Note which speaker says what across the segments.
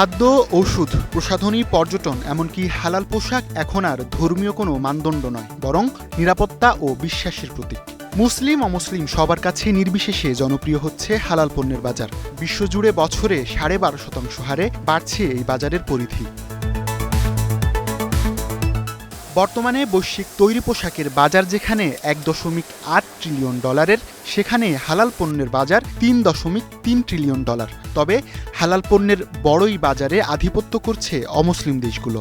Speaker 1: খাদ্য, ওষুধ, প্রসাধনী, পর্যটন, এমনকি হালাল পোশাক এখন আর ধর্মীয় কোনো মানদণ্ড নয়, বরং নিরাপত্তা ও বিশ্বাসের প্রতীক। মুসলিম, অমুসলিম সবার কাছে নির্বিশেষে জনপ্রিয় হচ্ছে হালাল পণ্যের বাজার। বিশ্বজুড়ে বছরে সাড়ে বারো শতাংশ হারে বাড়ছে এই বাজারের পরিধি। বর্তমানে বৈশ্বিক তৈরি পোশাকের বাজার যেখানে এক দশমিক আট ট্রিলিয়ন ডলারের, সেখানে হালাল পণ্যের বাজার তিন দশমিক তিন ট্রিলিয়ন ডলার। তবে হালাল পণ্যের বড়ই বাজারে আধিপত্য করছে অমুসলিম দেশগুলো।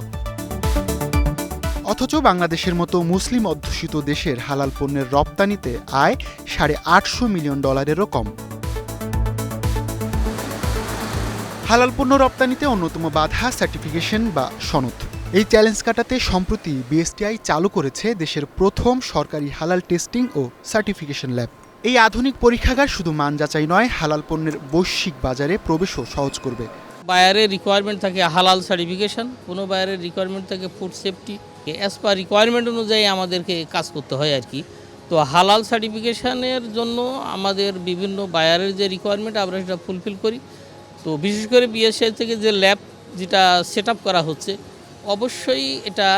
Speaker 1: অথচ বাংলাদেশের মতো মুসলিম অধ্যুষিত দেশের হালাল পণ্যের রপ্তানিতে আয় সাড়ে আটশো মিলিয়ন ডলারেরও কম। হালাল পণ্য রপ্তানিতে অন্যতম বাধা সার্টিফিকেশন বা সনদ। এই চ্যালেঞ্জ কাটাতে সম্প্রতি বিএসটিআই চালু করেছে দেশের প্রথম সরকারি হালাল টেস্টিং ও সার্টিফিকেশন ল্যাব। এই আধুনিক পরীক্ষাগার শুধু মান যাচাই নয়, হালাল পণ্যের বৈশ্বিক বাজারে প্রবেশও সহজ করবে।
Speaker 2: বায়ারের রিকোয়ারমেন্ট থাকে হালাল সার্টিফিকেশন কোনো বায়ারের রিকোয়ারমেন্ট থাকে food safety as per requirement অনুযায়ী আমাদেরকে কাজ করতে হয় আর কি। তো হালাল সার্টিফিকেশনের জন্য আমাদের বিভিন্ন বায়ারের যে রিকোয়ারমেন্ট আমরা সেটা ফুলফিল করি। তো বিশেষ করে বিএসআই থেকে যে ল্যাব যেটা সেট করা হচ্ছে অবশ্যই এটা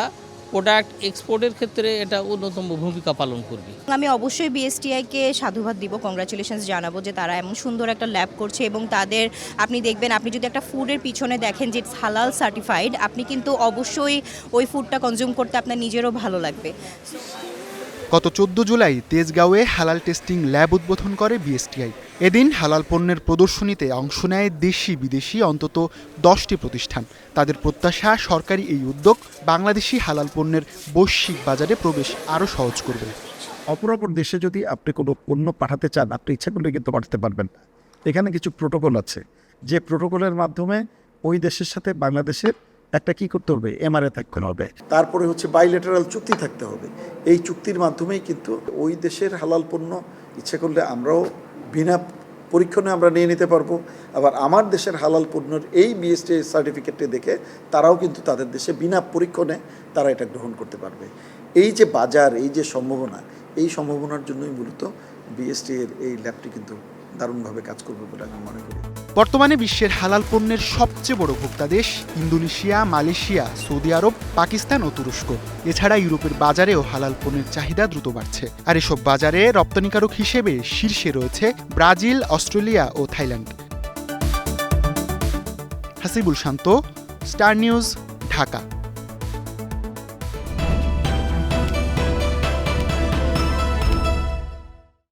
Speaker 2: প্রোডাক্ট এক্সপোর্টের ক্ষেত্রে এটা অন্যতম ভূমিকা পালন করবে।
Speaker 3: আমি অবশ্যই বিএসটিআইকে সাধুবাদ দিব কংগ্রাচুলেশনস জানাব যে তারা এমন সুন্দর একটা ল্যাব করছে এবং তাদের, আপনি দেখবেন, আপনি যদি একটা ফুডের পিছনে দেখেন যে হালাল সার্টিফাইড আপনি কিন্তু অবশ্যই ওই ফুডটা কনজিউম করতে আপনার নিজেরও ভালো লাগবে।
Speaker 1: গত চোদ্দ জুলাই তেজগাঁওয়ে হালাল টেস্টিং ল্যাব উদ্বোধন করে বিএসটিআই। এদিন হালাল পণ্যের প্রদর্শনীতে অংশ নেয় দেশি বিদেশি, অন্তত দশটি প্রতিষ্ঠান। তাদের প্রত্যাশা, সরকারি এই উদ্যোগ বাংলাদেশি হালাল পণ্যের বৈশ্বিক বাজারে প্রবেশ আরও সহজ করবে।
Speaker 4: অপর অপর দেশে যদি আপনি কোনো পণ্য পাঠাতে চান, আপনি ইচ্ছা করলে কিন্তু পাঠাতে পারবেন না। এখানে কিছু প্রোটোকল আছে। যে প্রোটোকলের মাধ্যমে ওই দেশের সাথে বাংলাদেশের একটা কি করতে হবে? এমআরএ থাকতে হবে। তারপরে হচ্ছে বাইলেটারাল চুক্তি থাকতে হবে। এই চুক্তির মাধ্যমেই কিন্তু ওই দেশের হালাল পণ্য ইচ্ছে করলে আমরাও বিনা পরীক্ষণে আমরা নিয়ে নিতে পারব। আবার আমার দেশের হালাল পণ্যের এই বিএসটি সার্টিফিকেটটি দেখে তারাও কিন্তু তাদের দেশে বিনা পরীক্ষণে তারা এটা গ্রহণ করতে পারবে। এই যে বাজার, এই যে সম্ভাবনা, এই সম্ভাবনার জন্যই মূলত বিএসটি এর এই ল্যাবটি কিন্তু দারুণভাবে কাজ করবে বলে আমি মনে করি।
Speaker 1: বর্তমানে বিশ্বের হালাল পণ্যের সবচেয়ে বড় ভোক্তা দেশ Indonesia, Malaysia, Saudi Arab, Pakistan ও তুরস্ক। এছাড়া ইউরোপের বাজারেও হালাল পণ্যের চাহিদা দ্রুত বাড়ছে। আর এসব বাজারে রপ্তানিকারক হিসেবে শীর্ষে রয়েছে ব্রাজিল, অস্ট্রেলিয়া ও Thailand. Hasibul Shanto, star news, Dhaka.